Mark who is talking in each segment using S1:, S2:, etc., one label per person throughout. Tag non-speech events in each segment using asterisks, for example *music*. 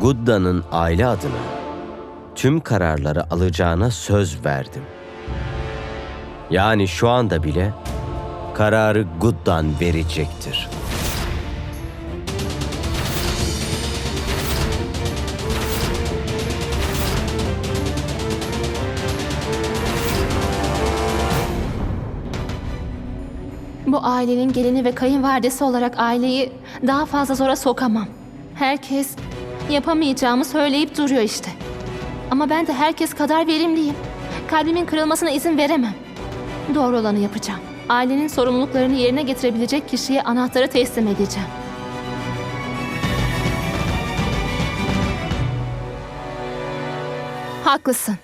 S1: Gudda'nın aile adına tüm kararları alacağına söz verdim. Yani şu anda bile kararı Guddan verecektir.
S2: Bu ailenin gelini ve kayınvalidesi olarak aileyi daha fazla zora sokamam. Herkes yapamayacağımı söyleyip duruyor işte. Ama ben de herkes kadar verimliyim. Kalbimin kırılmasına izin veremem. Doğru olanı yapacağım. Ailenin sorumluluklarını yerine getirebilecek kişiye anahtarı teslim edeceğim. Haklısın.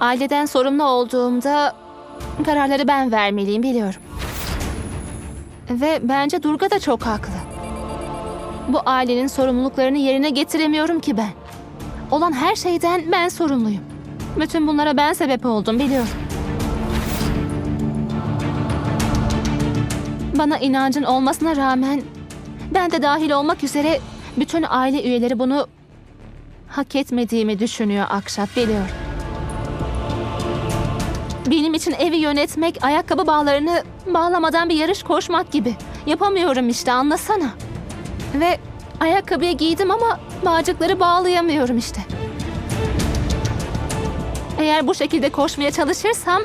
S2: Aileden sorumlu olduğumda kararları ben vermeliyim biliyorum. Ve bence Durga da çok haklı. Bu ailenin sorumluluklarını yerine getiremiyorum ki ben. Olan her şeyden ben sorumluyum. Bütün bunlara ben sebep oldum biliyorum. Bana inancın olmasına rağmen ben de dahil olmak üzere bütün aile üyeleri bunu hak etmediğimi düşünüyor Akşat biliyorum. Benim için evi yönetmek, ayakkabı bağlarını bağlamadan bir yarış koşmak gibi. Yapamıyorum işte anlasana. Ve ayakkabıyı giydim ama bağcıkları bağlayamıyorum işte. Eğer bu şekilde koşmaya çalışırsam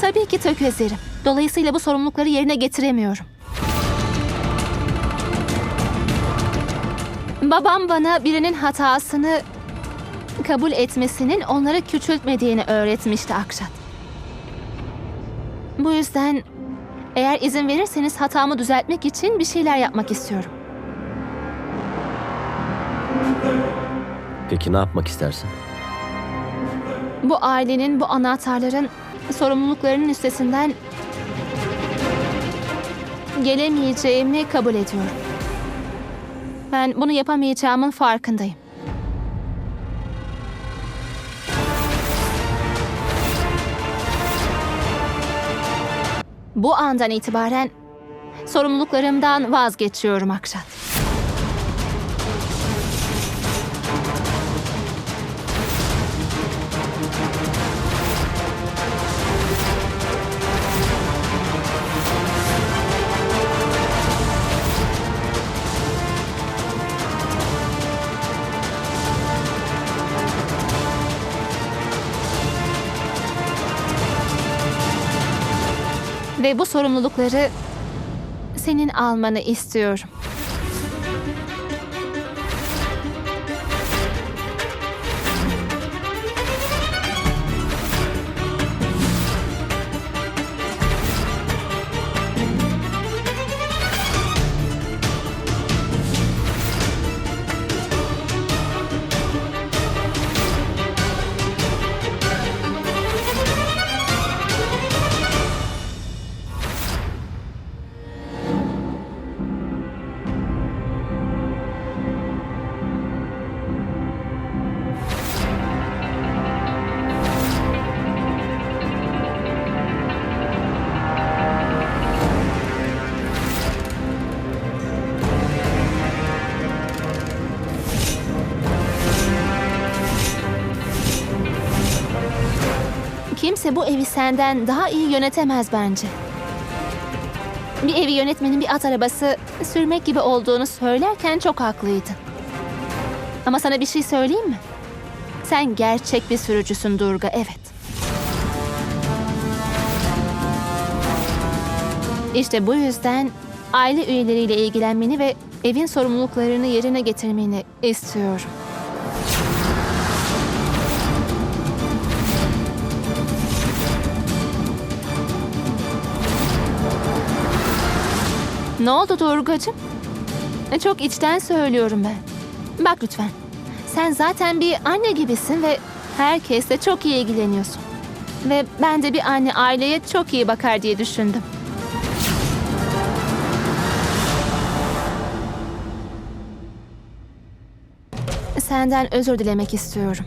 S2: tabii ki tökezlerim. Dolayısıyla bu sorumlulukları yerine getiremiyorum. Babam bana birinin hatasını kabul etmesinin onları küçültmediğini öğretmişti Akşat. Bu yüzden eğer izin verirseniz hatamı düzeltmek için bir şeyler yapmak istiyorum.
S1: Peki ne yapmak istersin?
S2: Bu ailenin, bu anahtarların sorumluluklarının üstesinden gelemeyeceğimi kabul ediyorum. Ben bunu yapamayacağımın farkındayım. Bu andan itibaren sorumluluklarımdan vazgeçiyorum Akşat. Ve bu sorumlulukları senin almanı istiyorum. Kimse bu evi senden daha iyi yönetemez bence. Bir evi yönetmenin bir at arabası sürmek gibi olduğunu söylerken çok haklıydın. Ama sana bir şey söyleyeyim mi? Sen gerçek bir sürücüsün Durga, evet. İşte bu yüzden aile üyeleriyle ilgilenmeni ve evin sorumluluklarını yerine getirmeni istiyorum. Ne oldu Dorukacığım? E, Çok içten söylüyorum ben. Bak lütfen. Sen zaten bir anne gibisin ve herkesle çok iyi ilgileniyorsun. Ve ben de bir anne aileye çok iyi bakar diye düşündüm. Senden özür dilemek istiyorum.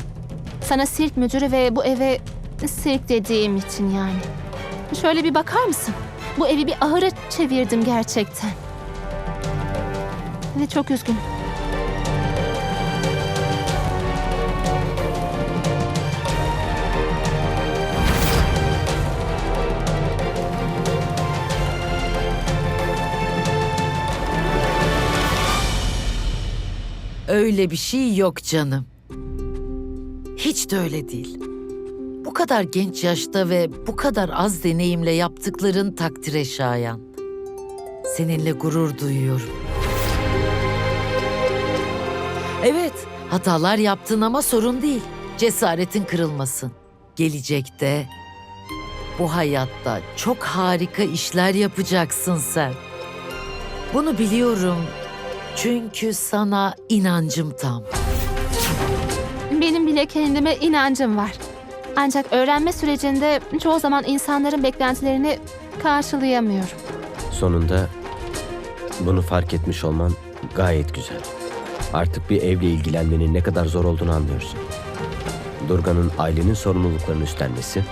S2: Sana sirk müdürü ve bu eve sirk dediğim için yani. Şöyle bir bakar mısın? Bu evi bir ahıra çevirdim gerçekten. Ve çok üzgünüm.
S3: Öyle bir şey yok canım. Hiç de öyle değil. Bu kadar genç yaşta ve bu kadar az deneyimle yaptıkların takdire şayan. Seninle gurur duyuyorum. Evet, hatalar yaptın ama sorun değil. Cesaretin kırılmasın. Gelecekte bu hayatta çok harika işler yapacaksın sen. Bunu biliyorum. Çünkü sana inancım tam.
S2: Benim bile kendime inancım var. Ancak öğrenme sürecinde çoğu zaman insanların beklentilerini karşılayamıyorum.
S1: Sonunda bunu fark etmiş olman gayet güzel. Artık bir evle ilgilenmenin ne kadar zor olduğunu anlıyorsun. Durga'nın ailenin sorumluluklarını üstlenmesi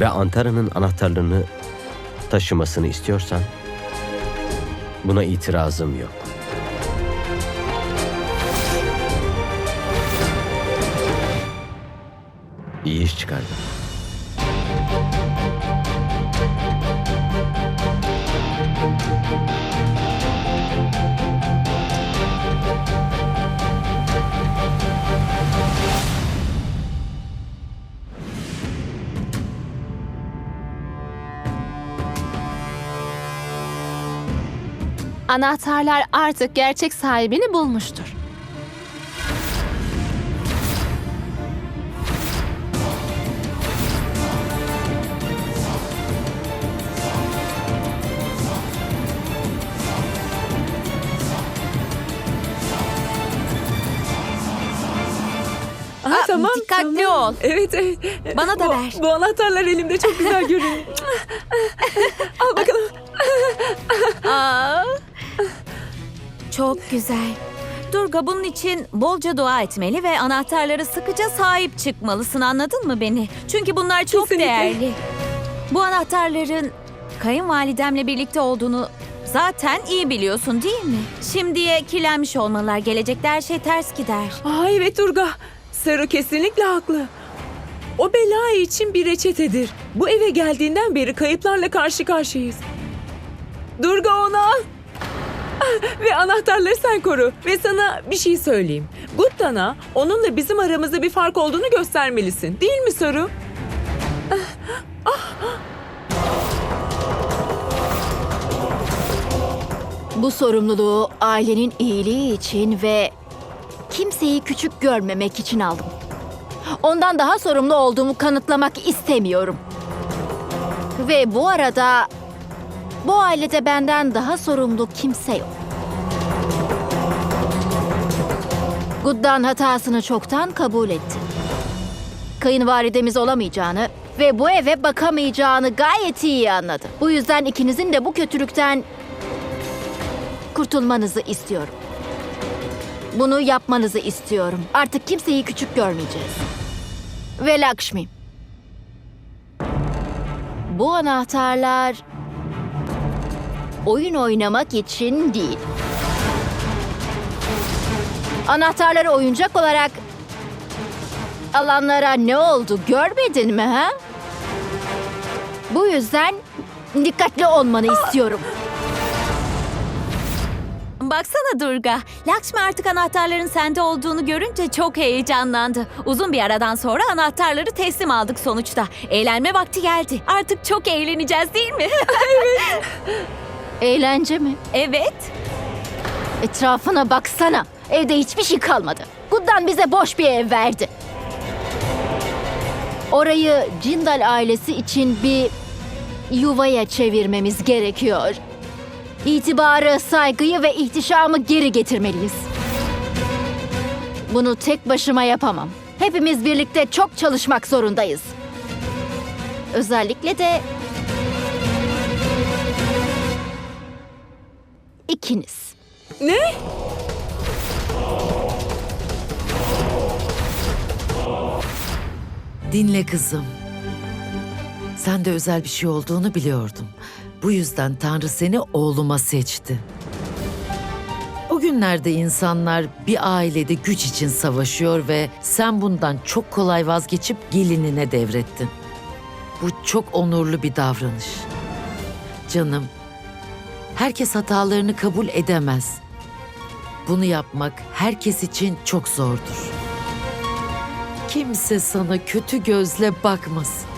S1: ve Antara'nın anahtarlarını taşımasını istiyorsan buna itirazım yok. İyi iş çıkardın.
S2: Anahtarlar artık gerçek sahibini bulmuştur.
S4: Dikkatli ol.
S5: Evet evet.
S4: Bana da
S5: bu,
S4: ver.
S5: Bu anahtarlar elimde çok güzel görünüyor. Al bakalım.
S4: Aa, çok güzel. Durga bunun için bolca dua etmeli ve anahtarları sıkıca sahip çıkmalısın anladın mı beni? Çünkü bunlar çok
S5: Kesinlikle.
S4: değerli. Bu anahtarların kayınvalidemle birlikte olduğunu zaten iyi biliyorsun değil mi? Şimdiye kirlenmiş olmalılar. Gelecekte her şey ters gider.
S5: Aa evet Durga. Sarı kesinlikle haklı. O bela için bir reçetedir. Bu eve geldiğinden beri kayıplarla karşı karşıyayız. Durga onu al. Ah, Ve anahtarları sen koru. Ve sana bir şey söyleyeyim. Guttan'a onunla bizim aramızda bir fark olduğunu göstermelisin. Değil mi Saru?
S6: Bu sorumluluğu ailenin iyiliği için ve kimseyi küçük görmemek için aldım. Ondan daha sorumlu olduğumu kanıtlamak istemiyorum. Ve bu arada bu ailede benden daha sorumlu kimse yok. Guddan hatasını çoktan kabul etti. Kayınvalidemiz olamayacağını ve bu eve bakamayacağını gayet iyi anladı. Bu yüzden ikinizin de bu kötülükten kurtulmanızı istiyorum. Bunu yapmanızı istiyorum. Artık kimseyi küçük görmeyeceğiz. Ve Lakshmi. Bu anahtarlar oyun oynamak için değil. Anahtarları oyuncak olarak alanlara ne oldu görmedin mi ha? Bu yüzden dikkatli olmanı istiyorum.
S4: Baksana Durga. Lakshmi artık anahtarların sende olduğunu görünce çok heyecanlandı. Uzun bir aradan sonra anahtarları teslim aldık sonuçta. Eğlenme vakti geldi. Artık çok eğleneceğiz değil mi? *laughs*
S6: Eğlence mi?
S4: evet.
S6: Etrafına baksana. Evde hiçbir şey kalmadı. Guddan bize boş bir ev verdi. Orayı Cindal ailesi için bir yuvaya çevirmemiz gerekiyor. İtibarı, saygıyı ve ihtişamı geri getirmeliyiz. Bunu tek başıma yapamam. Hepimiz birlikte çok çalışmak zorundayız. Özellikle de ikiniz.
S5: Ne?
S3: Dinle kızım. Sen de özel bir şey olduğunu biliyordum. Bu yüzden Tanrı seni oğluma seçti. O gün Bugünlerde insanlar bir ailede güç için savaşıyor ve sen bundan çok kolay vazgeçip gelinine devrettin. Bu çok onurlu bir davranış. Canım, herkes hatalarını kabul edemez. Bunu yapmak herkes için çok zordur. Kimse sana kötü gözle bakmasın.